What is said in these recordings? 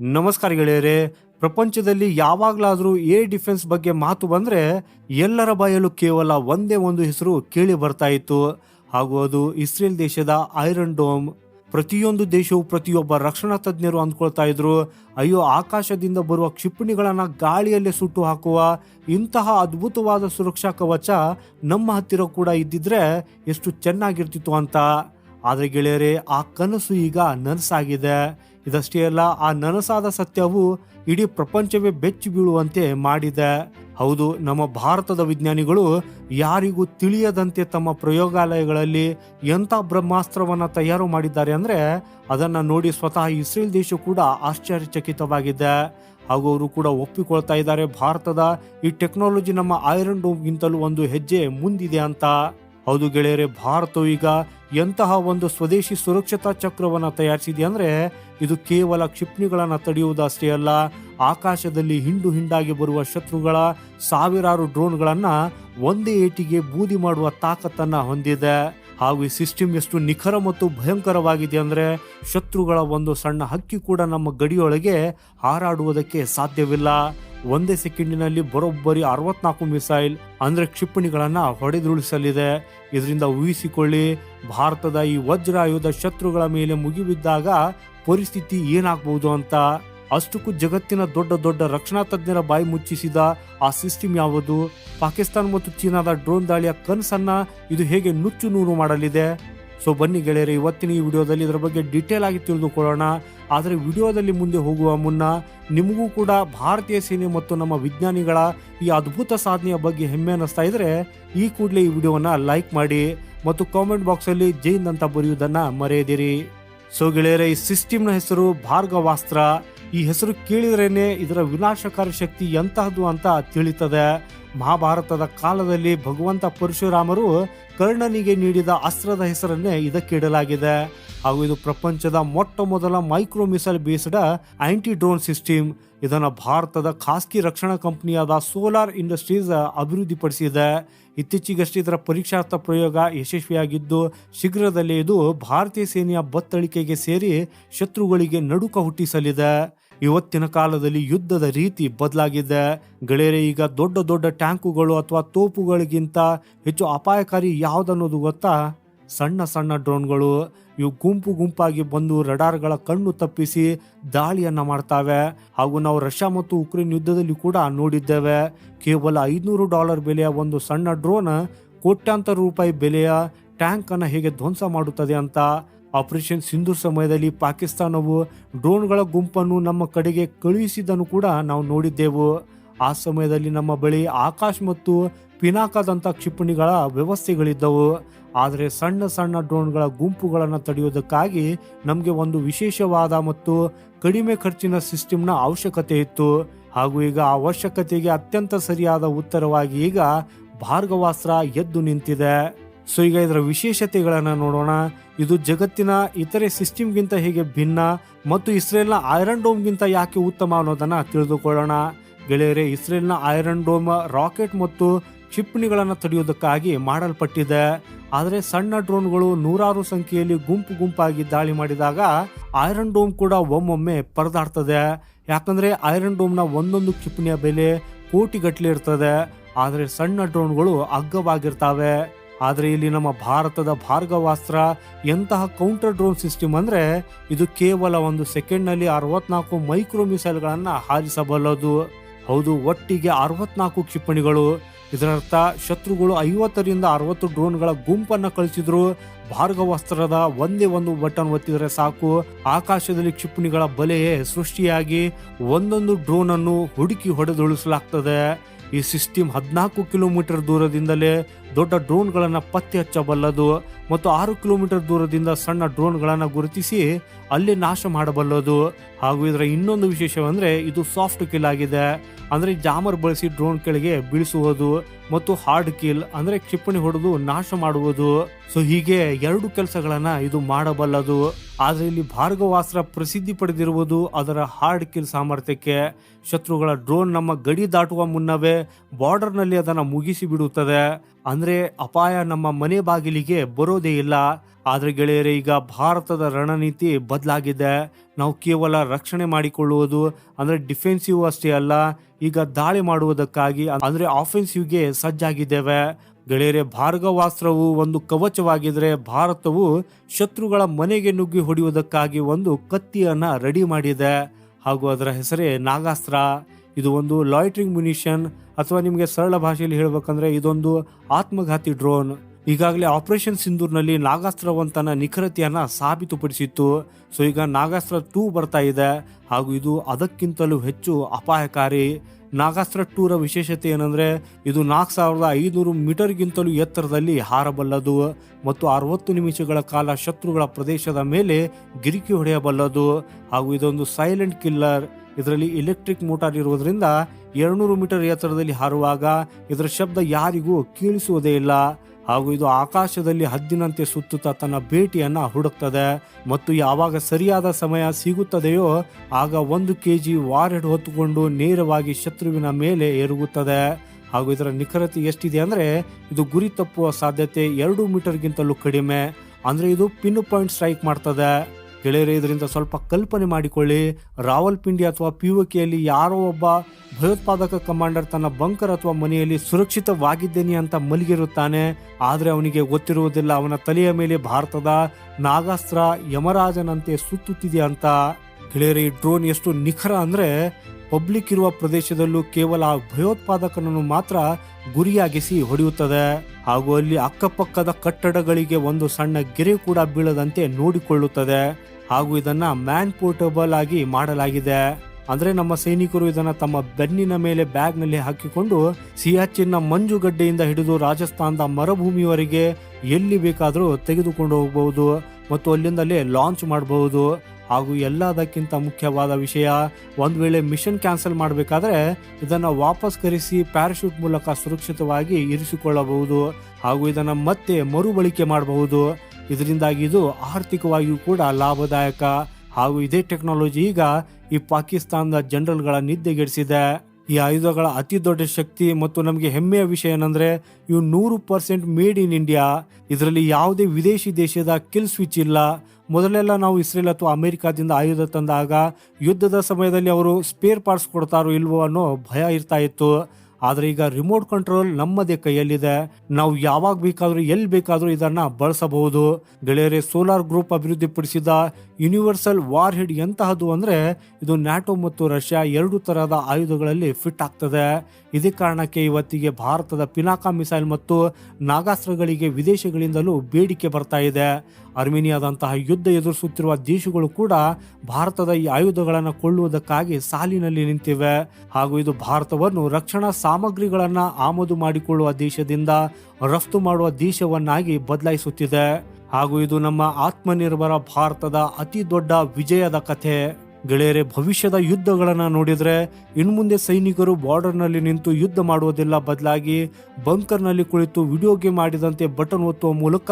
ನಮಸ್ಕಾರ ಗೆಳೆಯರೆ, ಪ್ರಪಂಚದಲ್ಲಿ ಯಾವಾಗಲಾದರೂ ಏರ್ ಡಿಫೆನ್ಸ್ ಬಗ್ಗೆ ಮಾತು ಬಂದ್ರೆ ಎಲ್ಲರ ಬಾಯಲ್ಲೂ ಕೇವಲ ಒಂದೇ ಒಂದು ಹೆಸರು ಕೇಳಿ ಬರ್ತಾ ಇತ್ತು. ಹಾಗೂ ಅದು ಇಸ್ರೇಲ್ ದೇಶದ ಐರನ್ ಡೋಮ್. ಪ್ರತಿಯೊಂದು ದೇಶವು ಪ್ರತಿಯೊಬ್ಬ ರಕ್ಷಣಾ ತಜ್ಞರು ಅಂದ್ಕೊಳ್ತಾ ಇದ್ರು, ಅಯ್ಯೋ, ಆಕಾಶದಿಂದ ಬರುವ ಕ್ಷಿಪಣಿಗಳನ್ನು ಗಾಳಿಯಲ್ಲೇ ಸುಟ್ಟು ಹಾಕುವ ಇಂತಹ ಅದ್ಭುತವಾದ ಸುರಕ್ಷಾ ಕವಚ ನಮ್ಮ ಹತ್ತಿರ ಕೂಡ ಇದ್ದಿದ್ರೆ ಎಷ್ಟು ಚೆನ್ನಾಗಿರ್ತಿತ್ತು ಅಂತ. ಆದ್ರೆ ಗೆಳೆಯರೇ, ಆ ಕನಸು ಈಗ ನನಸಾಗಿದೆ. ಇದಷ್ಟೇ ಅಲ್ಲ, ಆ ನನಸಾದ ಸತ್ಯವು ಇಡೀ ಪ್ರಪಂಚವೇ ಬೆಚ್ಚಿ ಬೀಳುವಂತೆ ಮಾಡಿದೆ. ಹೌದು, ನಮ್ಮ ಭಾರತದ ವಿಜ್ಞಾನಿಗಳು ಯಾರಿಗೂ ತಿಳಿಯದಂತೆ ತಮ್ಮ ಪ್ರಯೋಗಾಲಯಗಳಲ್ಲಿ ಎಂಥ ಬ್ರಹ್ಮಾಸ್ತ್ರವನ್ನ ತಯಾರು ಮಾಡಿದ್ದಾರೆ ಅಂದ್ರೆ ಅದನ್ನ ನೋಡಿ ಸ್ವತಃ ಇಸ್ರೇಲ್ ದೇಶ ಕೂಡ ಆಶ್ಚರ್ಯಚಕಿತವಾಗಿದೆ. ಹಾಗೂ ಅವರು ಕೂಡ ಒಪ್ಪಿಕೊಳ್ತಾ ಇದ್ದಾರೆ, ಭಾರತದ ಈ ಟೆಕ್ನಾಲಜಿ ನಮ್ಮ ಐರನ್ ಡೋಮ್ಗಿಂತಲೂ ಒಂದು ಹೆಜ್ಜೆ ಮುಂದಿದೆ ಅಂತ. ಹೌದು ಗೆಳೆಯರೆ, ಭಾರತವು ಈಗ ಎಂತಹ ಒಂದು ಸ್ವದೇಶಿ ಸುರಕ್ಷತಾ ಚಕ್ರವನ್ನ ತಯಾರಿಸಿದೆ ಅಂದ್ರೆ ಇದು ಕೇವಲ ಕ್ಷಿಪಣಿಗಳನ್ನ ತಡೆಯುವುದಷ್ಟೇ ಅಲ್ಲ, ಆಕಾಶದಲ್ಲಿ ಹಿಂಡು ಹಿಂಡಾಗಿ ಬರುವ ಶತ್ರುಗಳ ಸಾವಿರಾರು ಡ್ರೋನ್ಗಳನ್ನು ಒಂದೇ ಏಟಿಗೆ ಬೂದಿ ಮಾಡುವ ತಾಕತ್ತನ್ನ ಹೊಂದಿದೆ. ಹಾಗೂ ಈ ಸಿಸ್ಟಮ್ ಎಷ್ಟು ನಿಖರ ಮತ್ತು ಭಯಂಕರವಾಗಿದೆ ಅಂದ್ರೆ ಶತ್ರುಗಳ ಒಂದು ಸಣ್ಣ ಹಕ್ಕಿ ಕೂಡ ನಮ್ಮ ಗಡಿಯೊಳಗೆ ಹಾರಾಡುವುದಕ್ಕೆ ಸಾಧ್ಯವಿಲ್ಲ. ಒಂದೇ ಸೆಕೆಂಡಿನಲ್ಲಿ ಬರೋಬ್ಬರಿ ಅರವತ್ನಾಲ್ಕು ಮಿಸೈಲ್, ಅಂದ್ರೆ ಕ್ಷಿಪಣಿಗಳನ್ನ ಹೊಡೆದುರುಳಿಸಲಿದೆ. ಇದರಿಂದ ಊಹಿಸಿಕೊಳ್ಳಿ, ಭಾರತದ ಈ ವಜ್ರಾಯುಧ ಶತ್ರುಗಳ ಮೇಲೆ ಮುಗಿಬಿದ್ದಾಗ ಪರಿಸ್ಥಿತಿ ಏನಾಗಬಹುದು ಅಂತ. ಅಷ್ಟಕ್ಕೂ ಜಗತ್ತಿನ ದೊಡ್ಡ ದೊಡ್ಡ ರಕ್ಷಣಾ ತಜ್ಞರ ಬಾಯಿ ಮುಚ್ಚಿಸಿದ ಆ ಸಿಸ್ಟಮ್ ಯಾವುದು? ಪಾಕಿಸ್ತಾನ ಮತ್ತು ಚೀನಾದ ಡ್ರೋನ್ ದಾಳಿಯ ಕನಸನ್ನ ಇದು ಹೇಗೆ ನುಚ್ಚು ನೂರು ಮಾಡಲಿದೆ? ಸೊ ಬನ್ನಿ ಗೆಳೆಯರೆ, ಇವತ್ತಿನ ಈ ವಿಡಿಯೋದಲ್ಲಿ ಇದರ ಬಗ್ಗೆ ಡೀಟೇಲ್ ಆಗಿ ತಿಳಿದುಕೊಳ್ಳೋಣ. ಆದರೆ ವಿಡಿಯೋದಲ್ಲಿ ಮುಂದೆ ಹೋಗುವ ಮುನ್ನ ನಿಮಗೂ ಕೂಡ ಭಾರತೀಯ ಸೇನೆ ಮತ್ತು ನಮ್ಮ ವಿಜ್ಞಾನಿಗಳ ಈ ಅದ್ಭುತ ಸಾಧನೆಯ ಬಗ್ಗೆ ಹೆಮ್ಮೆ ಅನ್ನಿಸ್ತಾ ಇದ್ರೆ ಈ ಕೂಡಲೇ ಈ ವಿಡಿಯೋವನ್ನ ಲೈಕ್ ಮಾಡಿ ಮತ್ತು ಕಾಮೆಂಟ್ ಬಾಕ್ಸಲ್ಲಿ ಜೈನ್ ಅಂತ ಬರೆಯುವುದನ್ನು ಮರೆಯದಿರಿ. ಸೊ ಗೆಳೆಯರೆ, ಈ ಸಿಸ್ಟಮ್ನ ಹೆಸರು ಭಾರ್ಗವಾಸ್ತ್ರ ಈ ಹೆಸರು ಕೇಳಿದ್ರೇನೆ ಇದರ ವಿನಾಶಕಾರಿ ಶಕ್ತಿ ಎಂತಹದ್ದು ಅಂತ ತಿಳಿತದೆ. ಮಹಾಭಾರತದ ಕಾಲದಲ್ಲಿ ಭಗವಂತ ಪರಶುರಾಮರು ಕರ್ಣನಿಗೆ ನೀಡಿದ ಅಸ್ತ್ರದ ಹೆಸರನ್ನೇ ಇದಕ್ಕೆ ಇಡಲಾಗಿದೆ. ಹಾಗೂ ಇದು ಪ್ರಪಂಚದ ಮೊಟ್ಟ ಮೊದಲ micro missile based anti drone system. ಇದನ್ನು ಭಾರತದ ಖಾಸಗಿ ರಕ್ಷಣಾ ಕಂಪನಿಯಾದ ಸೋಲಾರ್ ಇಂಡಸ್ಟ್ರೀಸ್ ಅಭಿವೃದ್ಧಿಪಡಿಸಿದೆ. ಇತ್ತೀಚೆಗಷ್ಟೇ ಇದರ ಪರೀಕ್ಷಾರ್ಥ ಪ್ರಯೋಗ ಯಶಸ್ವಿಯಾಗಿದ್ದು, ಶೀಘ್ರದಲ್ಲೇ ಇದು ಭಾರತೀಯ ಸೇನೆಯ ಬತ್ತಳಿಕೆಗೆ ಸೇರಿ ಶತ್ರುಗಳಿಗೆ ನಡುಕ ಹುಟ್ಟಿಸಲಿದೆ. ಇವತ್ತಿನ ಕಾಲದಲ್ಲಿ ಯುದ್ಧದ ರೀತಿ ಬದಲಾಗಿದೆ. ಗೆಳೆಯರೆ, ಈಗ ದೊಡ್ಡ ದೊಡ್ಡ ಟ್ಯಾಂಕುಗಳು ಅಥವಾ ತೋಪುಗಳಿಗಿಂತ ಹೆಚ್ಚು ಅಪಾಯಕಾರಿ ಯಾವುದನ್ನೋದು ಗೊತ್ತಾ? ಸಣ್ಣ ಸಣ್ಣ ಡ್ರೋನ್ಗಳು ಇವು ಗುಂಪು ಗುಂಪಾಗಿ ಬಂದು ರಡಾರ್ಗಳ ಕಣ್ಣು ತಪ್ಪಿಸಿ ದಾಳಿಯನ್ನ ಮಾಡ್ತಾವೆ. ಹಾಗೂ ನಾವು ರಷ್ಯಾ ಮತ್ತು ಉಕ್ರೇನ್ ಯುದ್ಧದಲ್ಲಿ ಕೂಡ ನೋಡಿದ್ದೇವೆ. ಕೇವಲ ಐದುನೂರು ಡಾಲರ್ ಬೆಲೆಯ ಒಂದು ಸಣ್ಣ ಡ್ರೋನ್ ಕೋಟ್ಯಾಂತರ ರೂಪಾಯಿ ಬೆಲೆಯ ಟ್ಯಾಂಕ್ ಅನ್ನ ಹೇಗೆ ಧ್ವಂಸ ಮಾಡುತ್ತದೆ ಅಂತ. ಆಪರೇಷನ್ ಸಿಂಧೂರ್ ಸಮಯದಲ್ಲಿ ಪಾಕಿಸ್ತಾನವು ಡ್ರೋನ್ಗಳ ಗುಂಪನ್ನು ನಮ್ಮ ಕಡೆಗೆ ಕಳುಹಿಸಿದ್ದನ್ನು ಕೂಡ ನಾವು ನೋಡಿದ್ದೆವು. ಆ ಸಮಯದಲ್ಲಿ ನಮ್ಮ ಬಳಿ ಆಕಾಶ್ ಮತ್ತು ಪಿನಾಕದಂಥ ಕ್ಷಿಪಣಿಗಳ ವ್ಯವಸ್ಥೆಗಳಿದ್ದವು. ಆದರೆ ಸಣ್ಣ ಸಣ್ಣ ಡ್ರೋನ್ಗಳ ಗುಂಪುಗಳನ್ನು ತಡೆಯೋದಕ್ಕಾಗಿ ನಮಗೆ ಒಂದು ವಿಶೇಷವಾದ ಮತ್ತು ಕಡಿಮೆ ಖರ್ಚಿನ ಸಿಸ್ಟಮ್ನ ಅವಶ್ಯಕತೆ ಇತ್ತು. ಹಾಗೂ ಈಗ ಆ ಅವಶ್ಯಕತೆಗೆ ಅತ್ಯಂತ ಸರಿಯಾದ ಉತ್ತರವಾಗಿ ಈಗ ಭಾರ್ಗವಾಸ್ತ್ರ ಎದ್ದು ನಿಂತಿದೆ. ಸೊ ಈಗ ಇದರ ವಿಶೇಷತೆಗಳನ್ನು ನೋಡೋಣ. ಇದು ಜಗತ್ತಿನ ಇತರೆ ಸಿಸ್ಟಮ್ಗಿಂತ ಹೇಗೆ ಭಿನ್ನ ಮತ್ತು ಇಸ್ರೇಲ್ನ ಐರನ್ ಡೋಮ್ಗಿಂತ ಯಾಕೆ ಉತ್ತಮ ಅನ್ನೋದನ್ನ ತಿಳಿದುಕೊಳ್ಳೋಣ. ಗೆಳೆಯರೆ, ಇಸ್ರೇಲ್ನ ಐರನ್ ಡೋಮ್ ರಾಕೆಟ್ ಮತ್ತು ಕ್ಷಿಪಣಿಗಳನ್ನು ತಡೆಯುವುದಕ್ಕಾಗಿ ಮಾಡಲ್ಪಟ್ಟಿದೆ. ಆದರೆ ಸಣ್ಣ ಡ್ರೋನ್ಗಳು ನೂರಾರು ಸಂಖ್ಯೆಯಲ್ಲಿ ಗುಂಪು ಗುಂಪಾಗಿ ದಾಳಿ ಮಾಡಿದಾಗ ಐರನ್ ಡೋಮ್ ಕೂಡ ಒಮ್ಮೊಮ್ಮೆ ಪರದಾಡ್ತದೆ. ಯಾಕಂದ್ರೆ ಐರನ್ ಡೋಮ್ನ ಒಂದೊಂದು ಕ್ಷಿಪಣಿಯ ಬೆಲೆ ಕೋಟಿಗಟ್ಟಲೆ ಇರ್ತದೆ. ಆದರೆ ಸಣ್ಣ ಡ್ರೋನ್ಗಳು ಅಗ್ಗವಾಗಿರ್ತವೆ. ಆದರೆ ಇಲ್ಲಿ ನಮ್ಮ ಭಾರತದ ಭಾರ್ಗವಾಸ್ತ್ರ ಎಂತಹ ಕೌಂಟರ್ ಡ್ರೋನ್ ಸಿಸ್ಟಮ್ ಅಂದ್ರೆ ಇದು ಕೇವಲ ಒಂದು ಸೆಕೆಂಡ್ನಲ್ಲಿ ಅರವತ್ನಾಲ್ಕು ಮೈಕ್ರೋ ಮಿಸೈಲ್ಗಳನ್ನು ಹಾರಿಸಬಲ್ಲದು. ಹೌದು, ಒಟ್ಟಿಗೆ ಅರವತ್ನಾಲ್ಕು ಕ್ಷಿಪಣಿಗಳು. ಇದರರ್ಥ ಶತ್ರುಗಳು ಐವತ್ತರಿಂದ ಅರವತ್ತು ಡ್ರೋನ್ಗಳ ಗುಂಪನ್ನ ಕಳಿಸಿದ್ರು. ಭಾರ್ಗವಸ್ತ್ರದ ಒಂದೇ ಒಂದು ಬಟನ್ ಒತ್ತಿದರೆ ಸಾಕು. ಆಕಾಶದಲ್ಲಿ ಕ್ಷಿಪಣಿಗಳ ಬಲೆಯೇ ಸೃಷ್ಟಿಯಾಗಿ ಒಂದೊಂದು ಡ್ರೋನ್ ಅನ್ನು ಹುಡುಕಿ ಹೊಡೆದುಳಿಸಲಾಗ್ತದೆ ಈ ಸಿಸ್ಟಮ್ ಹದಿನಾಲ್ಕು ಕಿಲೋಮೀಟರ್ ದೂರದಿಂದಲೇ ದೊಡ್ಡ ಡ್ರೋನ್ಗಳನ್ನು ಪತ್ತೆ ಹಚ್ಚಬಲ್ಲದು ಮತ್ತು ಆರು ಕಿಲೋಮೀಟರ್ ದೂರದಿಂದ ಸಣ್ಣ ಡ್ರೋನ್ಗಳನ್ನು ಗುರುತಿಸಿ ಅಲ್ಲಿ ನಾಶ ಮಾಡಬಲ್ಲದು. ಹಾಗೂ ಇದರ ಇನ್ನೊಂದು ವಿಶೇಷವೆಂದರೆ ಇದು ಸಾಫ್ಟ್ ಕಿಲ್ ಆಗಿದೆ. ಅಂದರೆ ಜಾಮರ್ ಬಳಸಿ ಡ್ರೋನ್ ಕೆಳಗೆ ಬೀಳಿಸುವುದು ಮತ್ತು ಹಾರ್ಡ್ ಕಿಲ್ ಅಂದರೆ ಕ್ಷಿಪಣಿ ಹೊಡೆದು ನಾಶ ಮಾಡುವುದು. ಸೊ ಹೀಗೆ ಎರಡು ಕೆಲಸಗಳನ್ನ ಇದು ಮಾಡಬಲ್ಲದು. ಆದರೆ ಇಲ್ಲಿ ಭಾರ್ಗವಾಸ್ತ್ರ ಪ್ರಸಿದ್ಧಿ ಪಡೆದಿರುವುದು ಅದರ ಹಾರ್ಡ್ ಕಿಲ್ ಸಾಮರ್ಥ್ಯಕ್ಕೆ. ಶತ್ರುಗಳ ಡ್ರೋನ್ ನಮ್ಮ ಗಡಿ ದಾಟುವ ಮುನ್ನವೇ ಬಾರ್ಡರ್ನಲ್ಲಿ ಅದನ್ನ ಮುಗಿಸಿ ಬಿಡುತ್ತದೆ. ಅಂದ್ರೆ ಅಪಾಯ ನಮ್ಮ ಮನೆ ಬಾಗಿಲಿಗೆ ಬರೋದೇ ಇಲ್ಲ. ಆದರೆ ಗೆಳೆಯರೆ, ಈಗ ಭಾರತದ ರಣನೀತಿ ಬದಲಾಗಿದೆ. ನಾವು ಕೇವಲ ರಕ್ಷಣೆ ಮಾಡಿಕೊಳ್ಳುವುದು, ಅಂದ್ರೆ ಡಿಫೆನ್ಸಿವ್ ಅಷ್ಟೇ ಅಲ್ಲ, ಈಗ ದಾಳಿ ಮಾಡುವುದಕ್ಕಾಗಿ, ಅಂದ್ರೆ ಆಫೆನ್ಸಿವ್ಗೆ ಸಜ್ಜಾಗಿದ್ದೇವೆ. ಗೆಳೆಯರೆ, ಭಾರ್ಗವಾಸ್ತ್ರವು ಒಂದು ಕವಚವಾಗಿದ್ರೆ ಭಾರತವು ಶತ್ರುಗಳ ಮನೆಗೆ ನುಗ್ಗಿ ಹೊಡೆಯುವುದಕ್ಕಾಗಿ ಒಂದು ಕತ್ತಿಯನ್ನ ರೆಡಿ ಮಾಡಿದೆ. ಹಾಗೂ ಅದರ ಹೆಸರೇ ನಾಗಾಸ್ತ್ರ. ಇದು ಒಂದು ಲಾಯ್ಟ್ರಿಂಗ್ ಮ್ಯುನಿಷನ್ ಅಥವಾ ನಿಮಗೆ ಸರಳ ಭಾಷೆಯಲ್ಲಿ ಹೇಳಬೇಕಂದ್ರೆ ಇದೊಂದು ಆತ್ಮಘಾತಿ ಡ್ರೋನ್. ಈಗಾಗಲೇ ಆಪರೇಷನ್ ಸಿಂಧೂರ್ನಲ್ಲಿ ನಾಗಾಸ್ತ್ರವಂತನ ನಿಖರತೆಯನ್ನು ನಿಖರತೆಯನ್ನ ಸಾಬೀತುಪಡಿಸಿತ್ತು. ಸೊ, ಈಗ ನಾಗಾಸ್ತ್ರ ಟೂ ಬರ್ತಾ ಇದೆ. ಹಾಗೂ ಇದು ಅದಕ್ಕಿಂತಲೂ ಹೆಚ್ಚು ಅಪಾಯಕಾರಿ. ನಾಗಾಸ್ತ್ರ ಟೂರ ವಿಶೇಷತೆ ಏನಂದ್ರೆ, ಇದು ನಾಲ್ಕು ಸಾವಿರದ ಐನೂರು ಮೀಟರ್ಗಿಂತಲೂ ಎತ್ತರದಲ್ಲಿ ಹಾರಬಲ್ಲದು ಮತ್ತು ಅರವತ್ತು ನಿಮಿಷಗಳ ಕಾಲ ಶತ್ರುಗಳ ಪ್ರದೇಶದ ಮೇಲೆ ಗಿರಿಕಿ ಹೊಡೆಯಬಲ್ಲದು. ಹಾಗೂ ಇದೊಂದು ಸೈಲೆಂಟ್ ಕಿಲ್ಲರ್ ಇದರಲ್ಲಿ ಎಲೆಕ್ಟ್ರಿಕ್ ಮೋಟಾರ್ ಇರುವುದರಿಂದ ಎರಡ್ನೂರು ಮೀಟರ್ ಎತ್ತರದಲ್ಲಿ ಹಾರುವಾಗ ಇದರ ಶಬ್ದ ಯಾರಿಗೂ ಕೇಳಿಸುವುದೇ ಇಲ್ಲ. ಹಾಗೂ ಇದು ಆಕಾಶದಲ್ಲಿ ಹದ್ದಿನಂತೆ ಸುತ್ತುತ್ತಾ ತನ್ನ ಭೇಟಿಯನ್ನ ಹುಡುಕ್ತದೆ. ಮತ್ತು ಯಾವಾಗ ಸರಿಯಾದ ಸಮಯ ಸಿಗುತ್ತದೆಯೋ ಆಗ ಒಂದು ಕೆ ಜಿ ವಾರೆಡ್ ಹೊತ್ತುಕೊಂಡು ನೇರವಾಗಿ ಶತ್ರುವಿನ ಮೇಲೆ ಎರಗುತ್ತದೆ ಹಾಗೂ ಇದರ ನಿಖರತೆ ಎಷ್ಟಿದೆ ಅಂದ್ರೆ ಇದು ಗುರಿ ತಪ್ಪುವ ಸಾಧ್ಯತೆ ಎರಡು ಮೀಟರ್ಗಿಂತಲೂ ಕಡಿಮೆ. ಅಂದ್ರೆ ಇದು ಪಿನ್ ಪಾಯಿಂಟ್ ಸ್ಟ್ರೈಕ್ ಮಾಡ್ತದೆ. ಗೆಳೆಯರೆ, ಇದರಿಂದ ಸ್ವಲ್ಪ ಕಲ್ಪನೆ ಮಾಡಿಕೊಳ್ಳಿ. ರಾವಲ್ಪಿಂಡಿ ಅಥವಾ ಪಿಒಕೆಯಲ್ಲಿ ಯಾರೋ ಒಬ್ಬ ಭಯೋತ್ಪಾದಕ ಕಮಾಂಡರ್ ತನ್ನ ಬಂಕರ್ ಅಥವಾ ಮನೆಯಲ್ಲಿ ಸುರಕ್ಷಿತವಾಗಿದ್ದೇನೆ ಅಂತ ಮಲಗಿರುತ್ತಾನೆ. ಆದರೆ ಅವನಿಗೆ ಗೊತ್ತಿರುವುದಿಲ್ಲ ಅವನ ತಲೆಯ ಮೇಲೆ ಭಾರತದ ನಾಗಾಸ್ತ್ರ ಯಮರಾಜನಂತೆ ಸುತ್ತುತ್ತಿದೆ ಅಂತ. ಗೆಳೆಯರೆ, ಈ ಡ್ರೋನ್ ಎಷ್ಟು ನಿಖರ ಅಂದ್ರೆ ಪಬ್ಲಿಕ್ ಇರುವ ಪ್ರದೇಶದಲ್ಲೂ ಕೇವಲ ಆ ಭಯೋತ್ಪಾದಕನನ್ನು ಮಾತ್ರ ಗುರಿಯಾಗಿಸಿ ಹೊಡೆಯುತ್ತದೆ. ಹಾಗೂ ಅಲ್ಲಿ ಅಕ್ಕಪಕ್ಕದ ಕಟ್ಟಡಗಳಿಗೆ ಒಂದು ಸಣ್ಣ ಗೆರೆ ಕೂಡ ಬೀಳದಂತೆ ನೋಡಿಕೊಳ್ಳುತ್ತದೆ. ಹಾಗೂ ಇದನ್ನ ಮ್ಯಾನ್ ಪೋರ್ಟಬಲ್ ಆಗಿ ಮಾಡಲಾಗಿದೆ. ಅಂದ್ರೆ ನಮ್ಮ ಸೈನಿಕರು ಇದನ್ನ ತಮ್ಮ ಬೆನ್ನಿನ ಮೇಲೆ ಬ್ಯಾಗ್ನಲ್ಲಿ ಹಾಕಿಕೊಂಡು ಸಿಯಾಚಿನ್ನ ಮಂಜುಗಡ್ಡೆಯಿಂದ ಹಿಡಿದು ರಾಜಸ್ಥಾನದ ಮರುಭೂಮಿಯವರೆಗೆ ಎಲ್ಲಿ ಬೇಕಾದರೂ ತೆಗೆದುಕೊಂಡು ಹೋಗಬಹುದು ಮತ್ತು ಅಲ್ಲಿಂದಲೇ ಲಾಂಚ್ ಮಾಡಬಹುದು. ಹಾಗೂ ಎಲ್ಲದಕ್ಕಿಂತ ಮುಖ್ಯವಾದ ವಿಷಯ, ಒಂದ್ ವೇಳೆ ಮಿಷನ್ ಕ್ಯಾನ್ಸಲ್ ಮಾಡಬೇಕಾದ್ರೆ ಇದನ್ನ ವಾಪಸ್ ಕರೆಸಿ ಪ್ಯಾರಾಶೂಟ್ ಮೂಲಕ ಸುರಕ್ಷಿತವಾಗಿ ಇರಿಸಿಕೊಳ್ಳಬಹುದು ಹಾಗೂ ಇದನ್ನ ಮತ್ತೆ ಮರುಬಳಕೆ ಮಾಡಬಹುದು. ಇದರಿಂದಾಗಿ ಇದು ಆರ್ಥಿಕವಾಗಿಯೂ ಕೂಡ ಲಾಭದಾಯಕ ಹಾಗೂ ಇದೇ ಟೆಕ್ನಾಲಜಿ ಈಗ ಈ ಪಾಕಿಸ್ತಾನದ ಜನರಲ್ಗಳ ನಿದ್ದೆಗೆಡಿಸಿದೆ. ಈ ಆಯುಧಗಳ ಅತಿ ದೊಡ್ಡ ಶಕ್ತಿ ಮತ್ತು ನಮಗೆ ಹೆಮ್ಮೆಯ ವಿಷಯ ಏನಂದ್ರೆ, ಇವು ನೂರು ಪರ್ಸೆಂಟ್ ಮೇಡ್ ಇನ್ ಇಂಡಿಯಾ. ಇದರಲ್ಲಿ ಯಾವುದೇ ವಿದೇಶಿ ದೇಶದ ಕಿಲ್ ಸ್ವಿಚ್ ಇಲ್ಲ. ಮೊದಲೆಲ್ಲ ನಾವು ಇಸ್ರೇಲ್ ಅಥವಾ ಅಮೆರಿಕಾದಿಂದ ಆಯುಧ ತಂದಾಗ, ಯುದ್ಧದ ಸಮಯದಲ್ಲಿ ಅವರು ಸ್ಪೇರ್ ಪಾರ್ಟ್ಸ್ ಕೊಡ್ತಾರೋ ಇಲ್ವೋ ಅನ್ನೋ ಭಯ ಇರ್ತಾ ಇತ್ತು. ಆದರೆ ಈಗ ರಿಮೋಟ್ ಕಂಟ್ರೋಲ್ ನಮ್ಮದೇ ಕೈಯಲ್ಲಿದೆ. ನಾವು ಯಾವಾಗ ಬೇಕಾದರೂ, ಎಲ್ಲಿ ಬೇಕಾದರೂ ಇದನ್ನ ಬಳಸಬಹುದು. ಗೆಳೆಯರೇ, ಸೋಲಾರ್ ಗ್ರೂಪ್ ಅಭಿವೃದ್ಧಿಪಡಿಸಿದ ಯೂನಿವರ್ಸಲ್ ವಾರ್ ಹೆಡ್ ಎಂತಹದ್ದು ಅಂದ್ರೆ ಇದು ನ್ಯಾಟೋ ಮತ್ತು ರಷ್ಯಾ ಎರಡು ತರಹದ ಆಯುಧಗಳಲ್ಲಿ ಫಿಟ್ ಆಗ್ತದೆ. ಇದೇ ಕಾರಣಕ್ಕೆ ಇವತ್ತಿಗೆ ಭಾರತದ ಪಿನಾಕಾ ಮಿಸೈಲ್ ಮತ್ತು ನಾಗಾಸ್ತ್ರಗಳಿಗೆ ವಿದೇಶಗಳಿಂದಲೂ ಬೇಡಿಕೆ ಬರ್ತಾ ಇದೆ. ಅರ್ಮೇನಿಯಾದಂತಹ ಯುದ್ಧ ಎದುರಿಸುತ್ತಿರುವ ದೇಶಗಳು ಕೂಡ ಭಾರತದ ಈ ಆಯುಧಗಳನ್ನು ಕೊಳ್ಳುವುದಕ್ಕಾಗಿ ಸಾಲಿನಲ್ಲಿ ನಿಂತಿವೆ. ಹಾಗೂ ಇದು ಭಾರತವನ್ನು ರಕ್ಷಣಾ ಸಾಮಗ್ರಿಗಳನ್ನ ಆಮದು ಮಾಡಿಕೊಳ್ಳುವ ದೇಶದಿಂದ ರಫ್ತು ಮಾಡುವ ದೇಶವನ್ನಾಗಿ ಬದಲಾಯಿಸುತ್ತಿದೆ. ಹಾಗೂ ಇದು ನಮ್ಮ ಆತ್ಮನಿರ್ಭರ ಭಾರತದ ಅತಿ ದೊಡ್ಡ ವಿಜಯದ ಕಥೆ. ಗೆಳೆಯರೆ, ಭವಿಷ್ಯದ ಯುದ್ಧಗಳನ್ನು ನೋಡಿದ್ರೆ ಇನ್ಮುಂದೆ ಸೈನಿಕರು ಬಾರ್ಡರ್ನಲ್ಲಿ ನಿಂತು ಯುದ್ಧ ಮಾಡುವುದಿಲ್ಲ. ಬದಲಾಗಿ ಬಂಕರ್ನಲ್ಲಿ ಕುಳಿತು ವಿಡಿಯೋ ಗೇಮ್ ಆಡಿದಂತೆ ಬಟನ್ ಒತ್ತುವ ಮೂಲಕ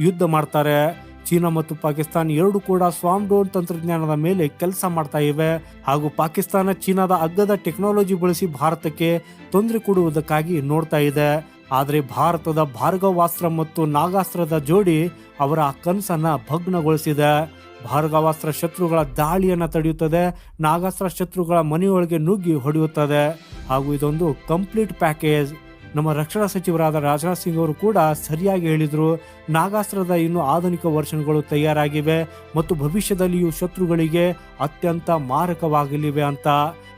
ಯುದ್ಧ ಮಾಡ್ತಾರೆ. ಚೀನಾ ಮತ್ತು ಪಾಕಿಸ್ತಾನ ಎರಡು ಕೂಡ ಸ್ವಾಮ್ ಡ್ರೋನ್ ತಂತ್ರಜ್ಞಾನದ ಮೇಲೆ ಕೆಲಸ ಮಾಡ್ತಾ ಇವೆ. ಹಾಗೂ ಪಾಕಿಸ್ತಾನ ಚೀನಾದ ಅಗ್ಗದ ಟೆಕ್ನಾಲಜಿ ಬಳಸಿ ಭಾರತಕ್ಕೆ ತೊಂದರೆ ಕೊಡುವುದಕ್ಕಾಗಿ ನೋಡ್ತಾ ಇದೆ. ಆದರೆ ಭಾರತದ ಭಾರ್ಗವಾಸ್ತ್ರ ಮತ್ತು ನಾಗಾಸ್ತ್ರದ ಜೋಡಿ ಅವರ ಆ ಕನಸನ್ನ ಭಗ್ನಗೊಳಿಸಿದೆ. ಭಾರ್ಗವಾಸ್ತ್ರ ಶತ್ರುಗಳ ದಾಳಿಯನ್ನು ತಡೆಯುತ್ತದೆ, ನಾಗಾಸ್ತ್ರ ಶತ್ರುಗಳ ಮನೆಯೊಳಗೆ ನುಗ್ಗಿ ಹೊಡೆಯುತ್ತದೆ. ಹಾಗೂ ಇದೊಂದು ಕಂಪ್ಲೀಟ್ ಪ್ಯಾಕೇಜ್ ನಮ್ಮ ರಕ್ಷಣಾ ಸಚಿವರಾದ ರಾಜನಾಥ್ ಸಿಂಗ್ ಅವರು ಕೂಡ ಸರಿಯಾಗಿ ಹೇಳಿದರು. ನಾಗಾಸ್ತ್ರದ ಇನ್ನು ಆಧುನಿಕ ವರ್ಷನ್ಗಳು ತಯಾರಾಗಿವೆ ಮತ್ತು ಭವಿಷ್ಯದಲ್ಲಿಯೂ ಶತ್ರುಗಳಿಗೆ ಅತ್ಯಂತ ಮಾರಕವಾಗಲಿವೆ ಅಂತ.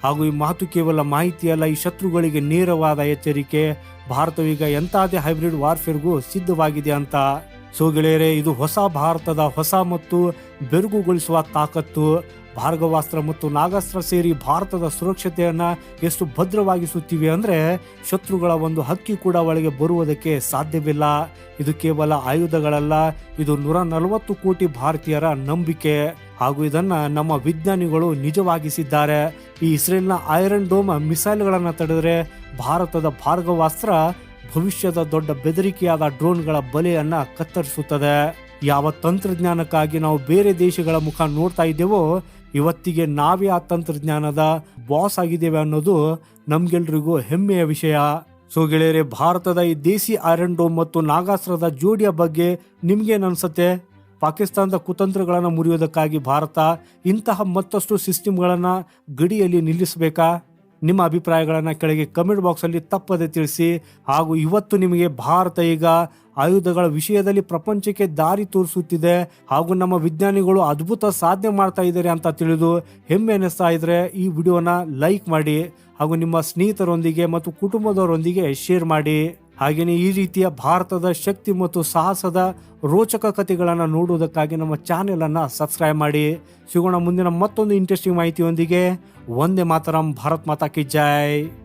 ಹಾಗೂ ಈ ಮಾತು ಕೇವಲ ಮಾಹಿತಿಯಲ್ಲ ಈ ಶತ್ರುಗಳಿಗೆ ನೇರವಾದ ಎಚ್ಚರಿಕೆ. ಭಾರತವೀಗ ಎಂತಾದೇ ಹೈಬ್ರಿಡ್ ವಾರ್ಫೇರ್ಗೂ ಸಿದ್ಧವಾಗಿದೆ ಅಂತ. ಸೊ ಗೆಳೆಯರೆ, ಇದು ಹೊಸ ಭಾರತದ ಹೊಸ ಮತ್ತು ಬೆರಗುಗೊಳಿಸುವ ತಾಕತ್ತು. ಭಾರ್ಗವಾಸ್ತ್ರ ಮತ್ತು ನಾಗಾಸ್ತ್ರ ಸೇರಿ ಭಾರತದ ಸುರಕ್ಷತೆಯನ್ನು ಎಷ್ಟು ಭದ್ರವಾಗಿಸುತ್ತಿವೆ ಅಂದ್ರೆ ಶತ್ರುಗಳ ಒಂದು ಹಕ್ಕಿ ಕೂಡ ಒಳಗೆ ಬರುವುದಕ್ಕೆ ಸಾಧ್ಯವಿಲ್ಲ. ಇದು ಕೇವಲ ಆಯುಧಗಳಲ್ಲ, ಇದು ನೂರ ನಲವತ್ತು ಕೋಟಿ ಭಾರತೀಯರ ನಂಬಿಕೆ. ಹಾಗೂ ಇದನ್ನ ನಮ್ಮ ವಿಜ್ಞಾನಿಗಳು ನಿಜವಾಗಿಸಿದ್ದಾರೆ. ಈ ಇಸ್ರೇಲ್ನ ಐರನ್ ಡೋಮ್ ಮಿಸೈಲ್ಗಳನ್ನು ತಡೆದರೆ ಭಾರತದ ಭಾರ್ಗವಾಸ್ತ್ರ ಭವಿಷ್ಯದ ದೊಡ್ಡ ಬೆದರಿಕೆಯಾದ ಡ್ರೋನ್ಗಳ ಬಲೆಯನ್ನು ಕತ್ತರಿಸುತ್ತದೆ. ಯಾವ ತಂತ್ರಜ್ಞಾನಕ್ಕಾಗಿ ನಾವು ಬೇರೆ ದೇಶಗಳ ಮುಖ ನೋಡ್ತಾ ಇದ್ದೇವೋ ಇವತ್ತಿಗೆ ನಾವೇ ಆ ತಂತ್ರಜ್ಞಾನದ ಬಾಸ್ ಆಗಿದ್ದೇವೆ ಅನ್ನೋದು ನಮ್ಗೆಲ್ರಿಗೂ ಹೆಮ್ಮೆಯ ವಿಷಯ. ಸೊ ಗೆಳೆಯರೆ, ಭಾರತದ ಈ ದೇಸಿ ಐರನ್ ಮತ್ತು ನಾಗಾಸ್ತ್ರದ ಜೋಡಿಯ ಬಗ್ಗೆ ನಿಮ್ಗೇನು ಅನ್ಸುತ್ತೆ ಪಾಕಿಸ್ತಾನದ ಕುತಂತ್ರಗಳನ್ನು ಮುರಿಯೋದಕ್ಕಾಗಿ ಭಾರತ ಇಂತಹ ಮತ್ತಷ್ಟು ಸಿಸ್ಟಮ್ಗಳನ್ನು ಗಡಿಯಲ್ಲಿ ನಿಲ್ಲಿಸಬೇಕಾ? ನಿಮ್ಮ ಅಭಿಪ್ರಾಯಗಳನ್ನು ಕೆಳಗೆ ಕಮೆಂಟ್ ಬಾಕ್ಸಲ್ಲಿ ತಪ್ಪದೆ ತಿಳಿಸಿ ಹಾಗೂ ಇವತ್ತು ನಿಮಗೆ ಭಾರತ ಈಗ ಆಯುಧಗಳ ವಿಷಯದಲ್ಲಿ ಪ್ರಪಂಚಕ್ಕೆ ದಾರಿ ತೋರಿಸುತ್ತಿದೆ ಹಾಗೂ ನಮ್ಮ ವಿಜ್ಞಾನಿಗಳು ಅದ್ಭುತ ಸಾಧನೆ ಮಾಡ್ತಾ ಇದ್ದಾರೆ ಅಂತ ತಿಳಿದು ಹೆಮ್ಮೆ ಎನಿಸ್ತಾ ಇದ್ರೆ ಈ ವಿಡಿಯೋನ ಲೈಕ್ ಮಾಡಿ ಹಾಗೂ ನಿಮ್ಮ ಸ್ನೇಹಿತರೊಂದಿಗೆ ಮತ್ತು ಕುಟುಂಬದವರೊಂದಿಗೆ ಶೇರ್ ಮಾಡಿ. ಹಾಗೆಯೇ ಈ ರೀತಿಯ ಭಾರತದ ಶಕ್ತಿ ಮತ್ತು ಸಾಹಸದ ರೋಚಕ ಕಥೆಗಳನ್ನು ನೋಡುವುದಕ್ಕಾಗಿ ನಮ್ಮ ಚಾನೆಲ್ ಅನ್ನ ಸಬ್ಸ್ಕ್ರೈಬ್ ಮಾಡಿ. ಸಿಗೋಣ ಮುಂದಿನ ಮತ್ತೊಂದು ಇಂಟ್ರೆಸ್ಟಿಂಗ್ ಮಾಹಿತಿಯೊಂದಿಗೆ. ಒಂದೇ ಮಾತರಂ, ಭಾರತ್ ಮಾತಾ ಕಿ ಜೈ.